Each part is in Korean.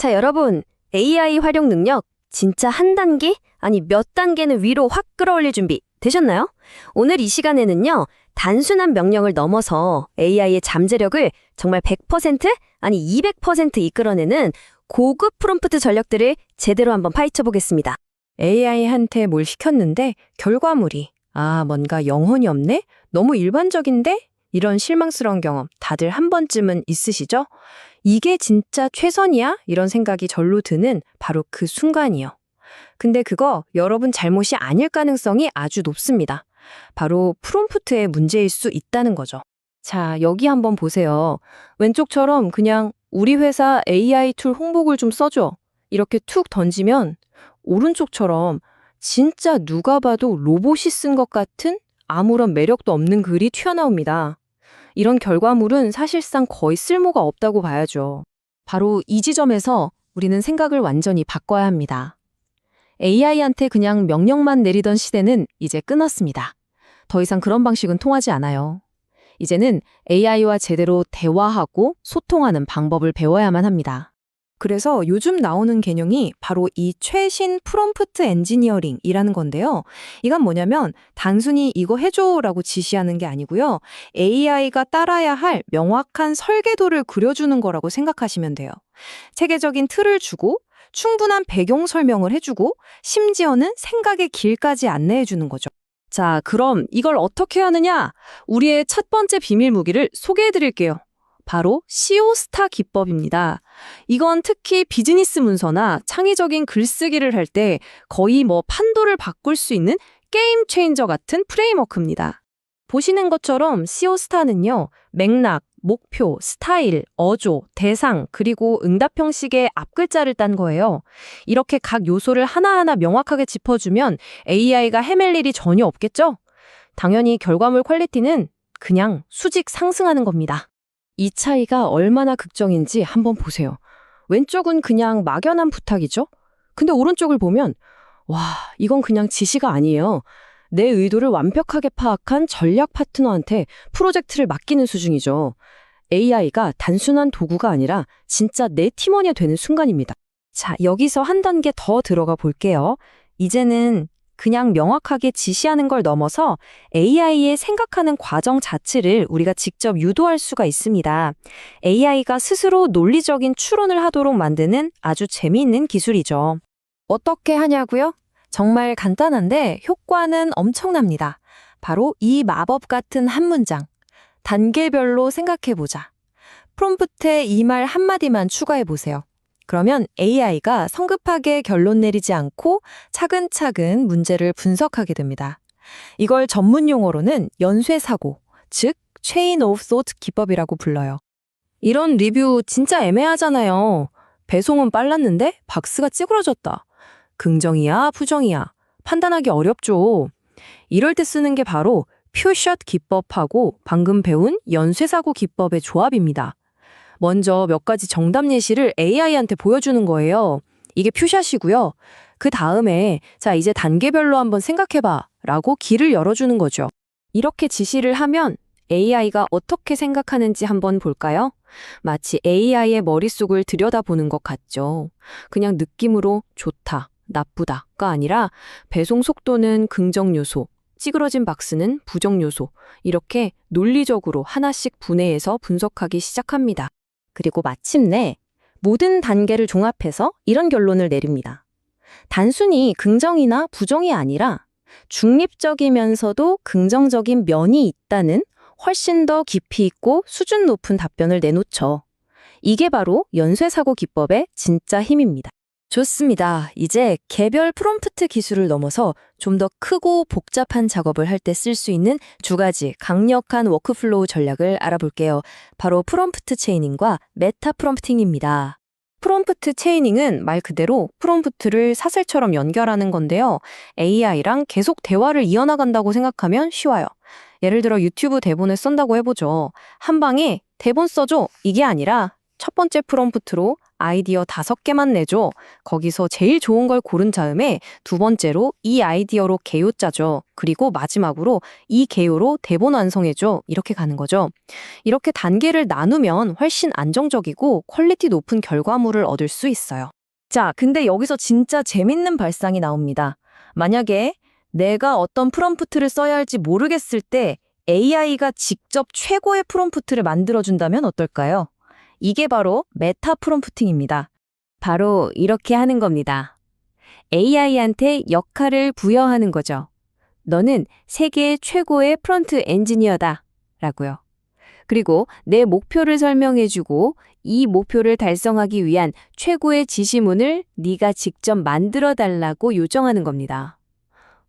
자, 여러분, AI 활용 능력 진짜 한 단계? 아니, 몇 단계는 위로 확 끌어올릴 준비 되셨나요? 오늘 이 시간에는요, 단순한 명령을 넘어서 AI의 잠재력을 정말 100% 아니 200% 이끌어내는 고급 프롬프트 전략들을 제대로 한번 파헤쳐 보겠습니다. AI한테 뭘 시켰는데 결과물이 아, 뭔가 영혼이 없네? 너무 일반적인데? 이런 실망스러운 경험 다들 한 번쯤은 있으시죠? 이게 진짜 최선이야? 이런 생각이 절로 드는 바로 그 순간이요. 근데 그거 여러분 잘못이 아닐 가능성이 아주 높습니다. 바로 프롬프트의 문제일 수 있다는 거죠. 자, 여기 한번 보세요. 왼쪽처럼 그냥 우리 회사 AI 툴 홍보글 좀 써줘. 이렇게 툭 던지면 오른쪽처럼 진짜 누가 봐도 로봇이 쓴 것 같은 아무런 매력도 없는 글이 튀어나옵니다. 이런 결과물은 사실상 거의 쓸모가 없다고 봐야죠. 바로 이 지점에서 우리는 생각을 완전히 바꿔야 합니다. AI한테 그냥 명령만 내리던 시대는 이제 끝났습니다. 더 이상 그런 방식은 통하지 않아요. 이제는 AI와 제대로 대화하고 소통하는 방법을 배워야만 합니다. 그래서 요즘 나오는 개념이 바로 이 최신 프롬프트 엔지니어링이라는 건데요. 이건 뭐냐면 단순히 이거 해줘라고 지시하는 게 아니고요. AI가 따라야 할 명확한 설계도를 그려주는 거라고 생각하시면 돼요. 체계적인 틀을 주고 충분한 배경 설명을 해주고 심지어는 생각의 길까지 안내해 주는 거죠. 자, 그럼 이걸 어떻게 하느냐? 우리의 첫 번째 비밀 무기를 소개해 드릴게요. 바로 SEO 스타 기법입니다. 이건 특히 비즈니스 문서나 창의적인 글쓰기를 할 때 거의 뭐 판도를 바꿀 수 있는 게임 체인저 같은 프레임워크입니다. 보시는 것처럼 SEO 스타는요, 맥락, 목표, 스타일, 어조, 대상, 그리고 응답 형식의 앞글자를 딴 거예요. 이렇게 각 요소를 하나하나 명확하게 짚어주면 AI가 헤맬 일이 전혀 없겠죠? 당연히 결과물 퀄리티는 그냥 수직 상승하는 겁니다. 이 차이가 얼마나 극적인지 한번 보세요. 왼쪽은 그냥 막연한 부탁이죠? 근데 오른쪽을 보면, 와, 이건 그냥 지시가 아니에요. 내 의도를 완벽하게 파악한 전략 파트너한테 프로젝트를 맡기는 수준이죠. AI가 단순한 도구가 아니라 진짜 내 팀원이 되는 순간입니다. 자, 여기서 한 단계 더 들어가 볼게요. 이제는 그냥 명확하게 지시하는 걸 넘어서 AI의 생각하는 과정 자체를 우리가 직접 유도할 수가 있습니다. AI가 스스로 논리적인 추론을 하도록 만드는 아주 재미있는 기술이죠. 어떻게 하냐고요? 정말 간단한데 효과는 엄청납니다. 바로 이 마법 같은 한 문장. 단계별로 생각해 보자. 프롬프트에 이 말 한마디만 추가해 보세요. 그러면 AI가 성급하게 결론 내리지 않고 차근차근 문제를 분석하게 됩니다. 이걸 전문 용어로는 연쇄사고, 즉 체인 오브 소트 기법이라고 불러요. 이런 리뷰 진짜 애매하잖아요. 배송은 빨랐는데 박스가 찌그러졌다. 긍정이야, 부정이야. 판단하기 어렵죠. 이럴 때 쓰는 게 바로 퓨샷 기법하고 방금 배운 연쇄사고 기법의 조합입니다. 먼저 몇 가지 정답 예시를 AI한테 보여주는 거예요. 이게 퓨샷이고요. 그 다음에 자 이제 단계별로 한번 생각해봐 라고 길을 열어주는 거죠. 이렇게 지시를 하면 AI가 어떻게 생각하는지 한번 볼까요? 마치 AI의 머릿속을 들여다보는 것 같죠. 그냥 느낌으로 좋다, 나쁘다가 아니라 배송 속도는 긍정 요소, 찌그러진 박스는 부정 요소, 이렇게 논리적으로 하나씩 분해해서 분석하기 시작합니다. 그리고 마침내 모든 단계를 종합해서 이런 결론을 내립니다. 단순히 긍정이나 부정이 아니라 중립적이면서도 긍정적인 면이 있다는 훨씬 더 깊이 있고 수준 높은 답변을 내놓죠. 이게 바로 연쇄사고 기법의 진짜 힘입니다. 좋습니다. 이제 개별 프롬프트 기술을 넘어서 좀 더 크고 복잡한 작업을 할 때 쓸 수 있는 두 가지 강력한 워크플로우 전략을 알아볼게요. 바로 프롬프트 체이닝과 메타 프롬프팅입니다. 프롬프트 체이닝은 말 그대로 프롬프트를 사슬처럼 연결하는 건데요. AI랑 계속 대화를 이어나간다고 생각하면 쉬워요. 예를 들어 유튜브 대본을 쓴다고 해보죠. 한 방에 대본 써줘 이게 아니라 첫 번째 프롬프트로 아이디어 다섯 개만 내줘. 거기서 제일 좋은 걸 고른 다음에 두 번째로 이 아이디어로 개요 짜줘. 그리고 마지막으로 이 개요로 대본 완성해줘. 이렇게 가는 거죠. 이렇게 단계를 나누면 훨씬 안정적이고 퀄리티 높은 결과물을 얻을 수 있어요. 자, 근데 여기서 진짜 재밌는 발상이 나옵니다. 만약에 내가 어떤 프롬프트를 써야 할지 모르겠을 때 AI가 직접 최고의 프롬프트를 만들어준다면 어떨까요? 이게 바로 메타 프롬프팅입니다. 바로 이렇게 하는 겁니다. AI한테 역할을 부여하는 거죠. 너는 세계 최고의 프론트 엔지니어다. 라고요. 그리고 내 목표를 설명해주고 이 목표를 달성하기 위한 최고의 지시문을 네가 직접 만들어 달라고 요청하는 겁니다.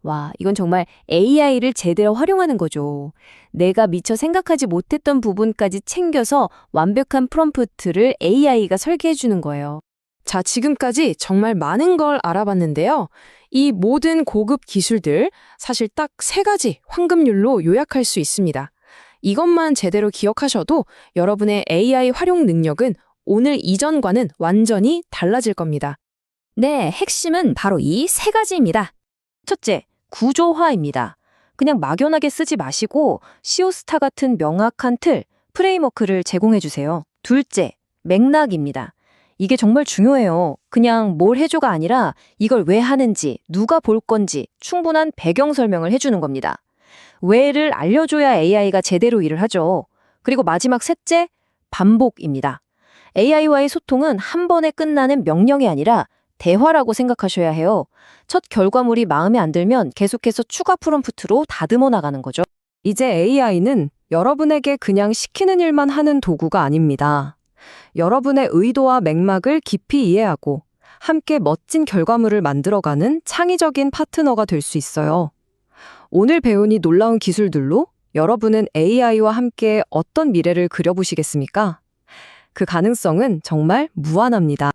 와, 이건 정말 AI를 제대로 활용하는 거죠. 내가 미처 생각하지 못했던 부분까지 챙겨서 완벽한 프롬프트를 AI가 설계해 주는 거예요. 자, 지금까지 정말 많은 걸 알아봤는데요. 이 모든 고급 기술들 사실 딱 세 가지 황금률로 요약할 수 있습니다. 이것만 제대로 기억하셔도 여러분의 AI 활용 능력은 오늘 이전과는 완전히 달라질 겁니다. 네, 핵심은 바로 이 세 가지입니다. 첫째, 구조화입니다. 그냥 막연하게 쓰지 마시고 시오스타 같은 명확한 틀, 프레임워크를 제공해 주세요. 둘째, 맥락입니다. 이게 정말 중요해요. 그냥 뭘 해줘가 아니라 이걸 왜 하는지, 누가 볼 건지 충분한 배경 설명을 해주는 겁니다. 왜를 알려줘야 AI가 제대로 일을 하죠. 그리고 마지막 셋째, 반복입니다. AI와의 소통은 한 번에 끝나는 명령이 아니라 대화라고 생각하셔야 해요. 첫 결과물이 마음에 안 들면 계속해서 추가 프롬프트로 다듬어 나가는 거죠. 이제 AI는 여러분에게 그냥 시키는 일만 하는 도구가 아닙니다. 여러분의 의도와 맥락을 깊이 이해하고 함께 멋진 결과물을 만들어가는 창의적인 파트너가 될 수 있어요. 오늘 배운 이 놀라운 기술들로 여러분은 AI와 함께 어떤 미래를 그려보시겠습니까? 그 가능성은 정말 무한합니다.